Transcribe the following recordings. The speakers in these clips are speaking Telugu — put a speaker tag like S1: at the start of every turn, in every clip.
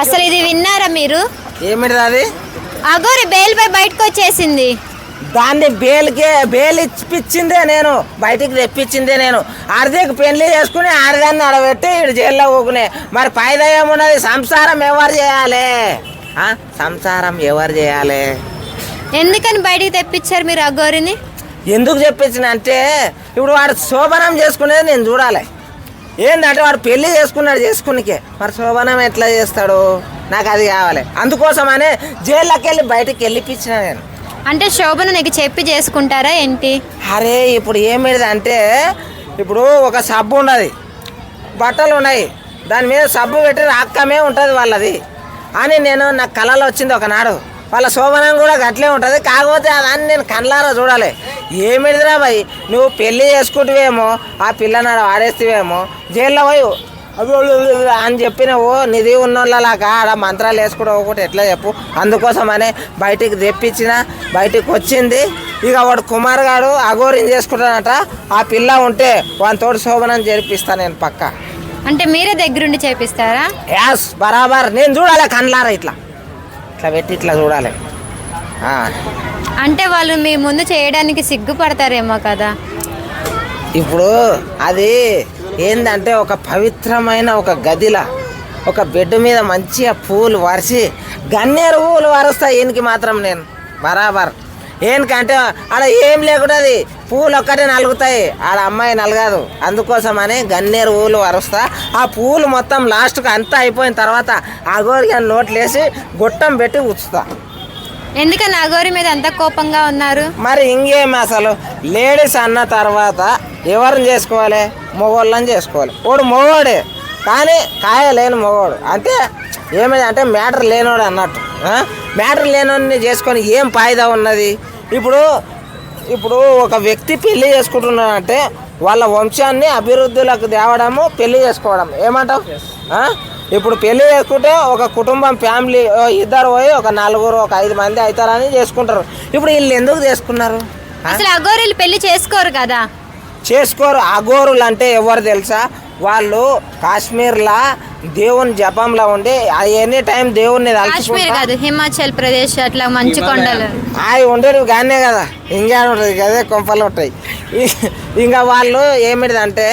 S1: అసలు ఇది విన్నారా మీరు?
S2: ఏమిటిది అది?
S1: అగోరి బెయిల్ పై బయటకు వచ్చేసింది
S2: దాన్ని బేల్కే బేల్ ఇప్పించిందే నేను బయటికి తెప్పించిందే నేను. ఆర్థిక పెళ్ళి చేసుకుని ఆడదాన్ని అడబెట్టి ఇటు జైల్లో ఊకునే మరి పైద ఏమున్నది సంసారం ఎవరు చేయాలి? సంసారం ఎవరు చేయాలి?
S1: ఎందుకని బయటికి తెప్పించారు మీరు అగోరిని
S2: ఎందుకు చెప్పించిన అంటే ఇప్పుడు వాడు శోభనం చేసుకునేది నేను చూడాలి. ఏంటంటే వాడు పెళ్ళి చేసుకున్నాడు చేసుకునికే. మరి శోభనం ఎట్లా చేస్తాడు? నాకు అది కావాలి. అందుకోసమనే జైల్లోకి వెళ్ళి బయటికి వెళ్ళిపించిన నేను.
S1: అంటే శోభను నీకు చెప్పి చేసుకుంటారా ఏంటి?
S2: అరే ఇప్పుడు ఏమిటిది అంటే ఇప్పుడు ఒక సబ్బు ఉన్నది. బట్టలు ఉన్నాయి. దాని మీద సబ్బు పెట్టి అక్కమే ఉంటుంది వాళ్ళది. అని నేను నాకు కళలో వచ్చింది ఒకనాడు. వాళ్ళ శోభనం కూడా గట్లే ఉంటుంది. కాకపోతే అదాన్ని నేను కళ్ళారా చూడాలి. ఏమిటిదిరా భయ్? నువ్వు పెళ్ళి చేసుకుంటువేమో ఆ పిల్లనాడు వాడేస్తేవేమో జైల్లో పోయి అని చెప్పినవు నిధి ఉన్నోళ్ళలాగా ఆడ మంత్రాలు వేసుకోవడం ఒకటి ఎట్లా చెప్పు. అందుకోసమనే బయటికి తెప్పించిన బయటికి వచ్చింది. ఇక వాడు కుమార్ గారు అఘోరిని చేసుకుంటానట ఆ పిల్ల ఉంటే వానితోటి శోభనం జరిపిస్తా నేను పక్క.
S1: అంటే మీరే దగ్గరుండి చేపిస్తారా?
S2: యాస్ బరాబర్. నేను చూడాలి కళ్ళారా ఇట్లా. ఇట్లా పెట్టి ఇట్లా చూడాలి.
S1: అంటే వాళ్ళు మీ ముందు చేయడానికి సిగ్గుపడతారేమో కదా.
S2: ఇప్పుడు అది ఏంటంటే ఒక పవిత్రమైన ఒక గదిలా ఒక బెడ్ మీద మంచిగా పూలు వరిసి గన్నేరు పూలు వరుస్తాయి. ఈయనకి మాత్రం నేను బరాబర్. ఏనికంటే ఆడ ఏం లేకుండాది. పూలు ఒక్కటే నలుగుతాయి. ఆడ అమ్మాయి నలగదు. అందుకోసమని గన్నేరు పూలు వరుస్తా ఆ పూలు మొత్తం లాస్ట్కి అంతా అయిపోయిన తర్వాత అగోరి నోట్లు వేసి గుట్టం పెట్టి ఉచ్చుతా
S1: ఎందుకని అగోరి మీద అంత కోపంగా ఉన్నారు?
S2: మరి ఇంకేం అసలు? లేడీస్ అన్న తర్వాత ఎవరిని చేసుకోవాలి? మగవాళ్ళని చేసుకోవాలి. వాడు మగవాడే కానీ కాయ లేని మగవాడు అంటే ఏమైంది అంటే మ్యాటర్ లేనోడు అన్నట్టు. మ్యాటర్ లేనోడిని చేసుకొని ఏం ఫాయిదా ఉన్నది? ఇప్పుడు ఇప్పుడు ఒక వ్యక్తి పెళ్ళి చేసుకుంటున్నాడంటే వాళ్ళ వంశాన్ని అభివృద్ధిలోకి తేవడము పెళ్ళి చేసుకోవడం. ఏమంటావు? ఇప్పుడు పెళ్ళి చేసుకుంటే ఒక కుటుంబం ఫ్యామిలీ ఇద్దరు పోయి ఒక నలుగురు ఒక ఐదు మంది అవుతారని చేసుకుంటారు. ఇప్పుడు వీళ్ళు ఎందుకు చేసుకున్నారు?
S1: అసలు అగోరీలు పెళ్ళి చేసుకోరు కదా.
S2: చేసుకోరు. అఘోరులు అంటే ఎవరు తెలుసా? వాళ్ళు కాశ్మీర్లా దేవుని జపంలో ఉండి ఎనీ టైం దేవుణ్ణి
S1: కాశ్మీర్ కాదు హిమాచల్ ప్రదేశ్ అట్లా మంచు కొండలు.
S2: అవి ఉండేవి కానీ కదా. ఇంకా ఉంటుంది కదే కొంపలు ఉంటాయి. ఇంకా వాళ్ళు ఏమిటిదంటే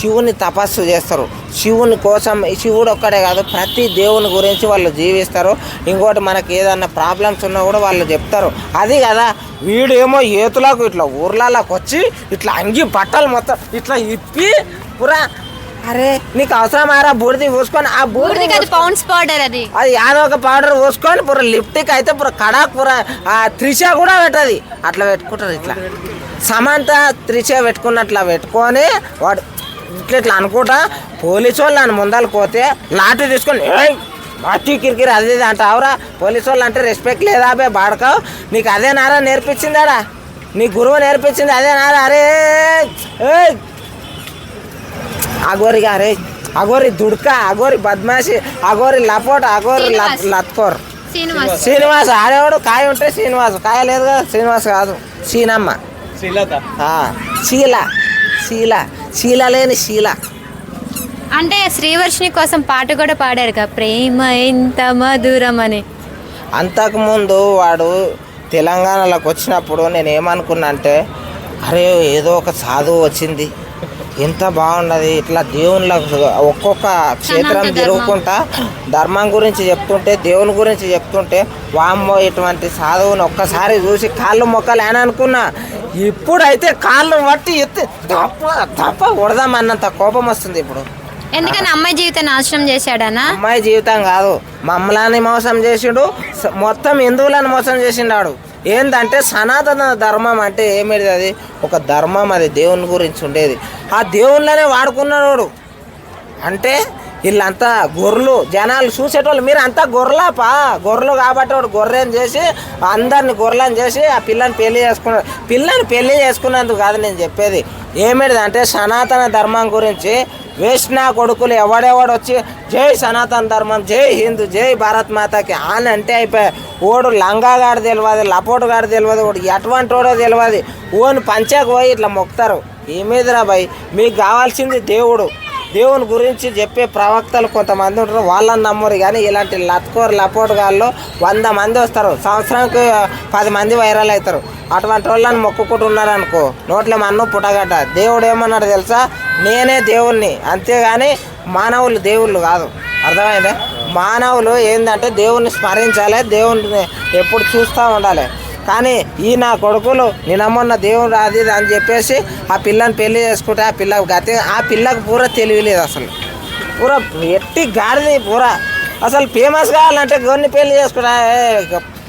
S2: శివుని తపస్సు చేస్తారు. శివుని కోసం శివుడు ఒక్కడే కాదు ప్రతి దేవుని గురించి వాళ్ళు జీవిస్తారు. ఇంకోటి మనకి ఏదన్నా ప్రాబ్లమ్స్ ఉన్నా కూడా వాళ్ళు చెప్తారు. అది కదా వీడేమో ఏతులకు ఇట్లా ఊర్లలోకి వచ్చి ఇట్లా అంగి బట్టలు మొత్తం ఇట్లా ఇప్పి పురా అరే నీకు అవసరమారా బూడిది పూసుకొని ఆ బూడిది
S1: పౌండ్స్ పౌడర్ అది.
S2: అది యాదో ఒక పౌడర్ పోసుకొని పుర లిప్టిక్ అయితే పుర కడాక్ పుర ఆ త్రిష కూడా పెట్టది. అట్లా పెట్టుకుంటారు ఇట్లా. సమంత త్రిష పెట్టుకున్నట్లా పెట్టుకొని వాడు ఇట్లా ఇట్లా అనుకుంటా పోలీసు వాళ్ళు అని ముందలు పోతే లాఠీ తీసుకొని "ఏయ్, లాఠీ కిరికిరి అది ఇది అంటావురా పోలీసు వాళ్ళు అంటే రెస్పెక్ట్ లేదా బే బాడకావు. నీకు అదే నారా నేర్పించిందాడా? నీ గురువు నేర్పించింది అదే నారా? అరే ఏయ్ అగోరి గారే అగోరి దుడ్క అగోరి బద్మాషి అగోరి లపోట అగోరి. లత్కోర్.
S1: శ్రీనివాస్.
S2: ఆడేవాడు కాయ ఉంటే శ్రీనివాస్ కాయ లేదు కదా శ్రీనివాస్ కాదు సీనమ్మ. శీల శీల శీల లేని శీల.
S1: అంటే శ్రీవర్షిని కోసం పాట కూడా పాడారు కదా ప్రేమ ఎంత మధురం అని
S2: అంతకుముందు వాడు తెలంగాణలోకి వచ్చినప్పుడు నేను ఏమనుకున్నా అంటే అరే ఏదో ఒక సాధువు వచ్చింది. ఎంత బాగున్నది ఇట్లా దేవుళ్ళ ఒక్కొక్క క్షేత్రం. తిరుగుకుంటా ధర్మం గురించి చెప్తుంటే దేవుని గురించి చెప్తుంటే వామ్మో ఇటువంటి సాధువుని ఒక్కసారి చూసి కాళ్ళు మొక్కలు అని అనుకున్నా ఇప్పుడైతే కాళ్ళు పట్టి ఎత్తి దప్ప దప్ప కొడదామన్నంత కోపం వస్తుంది ఇప్పుడు.
S1: ఎందుకని అమ్మాయి జీవితం నాశనం చేశాడనా?
S2: అమ్మాయి జీవితం కాదు మమ్మల్ని మోసం చేసిండు మొత్తం హిందువులను మోసం చేసిండాడు. ఏంటంటే సనాతన ధర్మం అంటే ఏమిటి అది ఒక ధర్మం అది దేవుని గురించి ఉండేది. ఆ దేవుళ్ళనే వాడుకున్నాడు అంటే వీళ్ళంతా గొర్రెలు జనాలు చూసేటోళ్ళు. మీరు అంతా గొర్రెలాపా? గొర్రెలు కాబట్టి వాడు గొర్రెని చేసి అందరిని గొర్రెలను చేసి ఆ పిల్లని పెళ్ళి చేసుకున్నాడు. పిల్లని పెళ్ళి చేసుకున్నందుకు కాదు నేను చెప్పేది. ఏమిటి అంటే సనాతన ధర్మం గురించి వేస్ట్ కొడుకులు ఎవడెవడు వచ్చి జై సనాతన ధర్మం జై హిందూ జై భారత్ మాతకి అని అంటే అయిపోయాయి ఓడు లంగాగాడు తెలియదు లపోటుగాడు తెలియదు ఓడు ఎటువంటి వాడో తెలియదు ఓన్ పంచాకు పోయి ఇట్లా మొక్కుతారు ఏమేదిరా భయ్? మీకు కావాల్సింది దేవుడు. దేవుని గురించి చెప్పే ప్రవక్తలు కొంతమంది ఉంటారు. వాళ్ళని నమ్మరు కానీ ఇలాంటి లత్కోరు లపోటుగాళ్ళు వంద మంది వస్తారు. సంవత్సరానికి పది మంది వైరల్ అవుతారు. అటువంటి వాళ్ళని మొక్కుకుంటున్నారు అనుకో నోట్ల మన్ను పుట్టగట్ట. దేవుడు ఏమన్నాడు తెలుసా? నేనే దేవుణ్ణి. అంతేగాని మానవులు దేవుళ్ళు కాదు. అర్థమైందా? మానవులు ఏంటంటే దేవుణ్ణి స్మరించాలి దేవుణ్ణి ఎప్పుడు చూస్తూ ఉండాలి. కానీ ఈ నా కొడుకులు నిన్నమొన్న దేవుడు అది ఇది అని చెప్పేసి ఆ పిల్లని పెళ్ళి చేసుకుంటే ఆ పిల్ల గతి ఆ పిల్లకు పూర తెలియలేదు అసలు. పూర ఎట్టి గాడిది పూర. అసలు ఫేమస్ కావాలంటే గొన్ని పెళ్ళి చేసుకుంటా.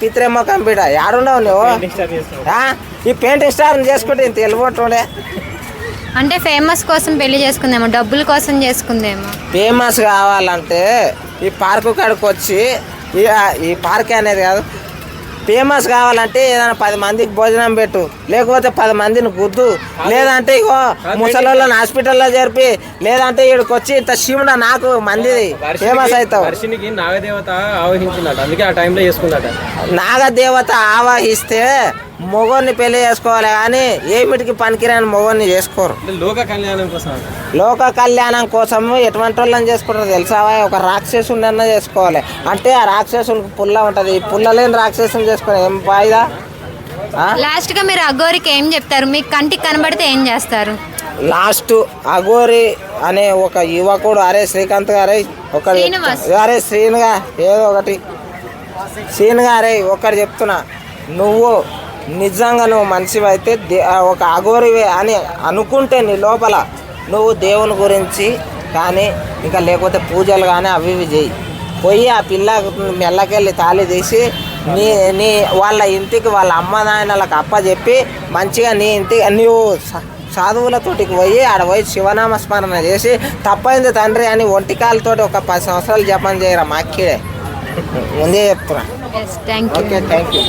S2: పిత్రేమో కంప్యూటర్ యాడుండవు నువ్వు? ఆ? ఈ పెయింటింగ్ స్టార్ని చేసుకుంటే ఇంత వెళ్ళిపోతుండే
S1: అంటే ఫేమస్ కోసం పెళ్ళి చేసుకుందేమో డబ్బుల కోసం చేసుకుందేమో.
S2: ఫేమస్ కావాలంటే ఈ పార్కు కాడికి వచ్చి ఈ పార్క్ అనేది కాదు ఫేమస్ కావాలంటే ఏదైనా పది మందికి భోజనం పెట్టు. లేకపోతే పది మందిని గుద్దు. లేదంటే ఇగో ముసలోళ్ళని హాస్పిటల్లో జరిపి లేదంటే ఇక్కడికి వచ్చి ఇంత శివుడ నాకు మందిది. ఫేమస్ అవుతావు.
S3: వర్షినికి నాగదేవత ఆవహించిందట. అందుకే ఆ టైంలో చేసుకుందట.
S2: నాగదేవత ఆవాహిస్తే మొగోని పెళ్ళి చేసుకోవాలి కానీ ఏమిటికి పనికిరాని మొగోని చేసుకోరు.
S3: లోక కళ్యాణం కోసం.
S2: లోక కళ్యాణం కోసం ఎటువంటి వాళ్ళని చేసుకుంటారు తెలుసావా ఒక రాక్షసుని చేసుకోవాలి. అంటే ఆ రాక్షసులకు పుల్ల ఉంటుంది. ఈ పుల్ల లేని రాక్షసుని చేసుకుని ఏం ఫాయిదా? ఆ?
S1: లాస్ట్గా మీరు అగోరికి ఏం చెప్తారు? మీకు కంటికి కనబడితే ఏం చేస్తారు?
S2: లాస్ట్ అఘోరి అనే ఒక యువకుడు అరే శ్రీకాంత్ గారే ఒకటి
S1: శ్రీనివాస్.
S2: అరే శ్రీనుగా ఏదో ఒకటి. శ్రీను గారే ఒకటి చెప్తున్నా. నువ్వు నిజంగా నువ్వు మనిషివి అయితే దే- ఆ ఒక అఘోరివే అని అనుకుంటే నీ లోపల నువ్వు దేవుని గురించి కానీ ఇంకా లేకపోతే పూజలు కానీ అవి ఇవి చేయి. పోయి ఆ పిల్ల మెల్లకెళ్ళి తాళి తీసి నీ నీ వాళ్ళ ఇంటికి వాళ్ళ అమ్మ నాయనలకు అప్ప చెప్పి మంచిగా నీ ఇంటికి నువ్వు సాధువులతోటికి పోయి ఆడ పోయి శివనామ స్మరణ చేసి తప్పైంది తండ్రి అని ఒంటికాలతోటి ఒక పది సంవత్సరాలు జపం చేయరా మాక్కీడే. ముందే చెప్తున్నా. Okay thank you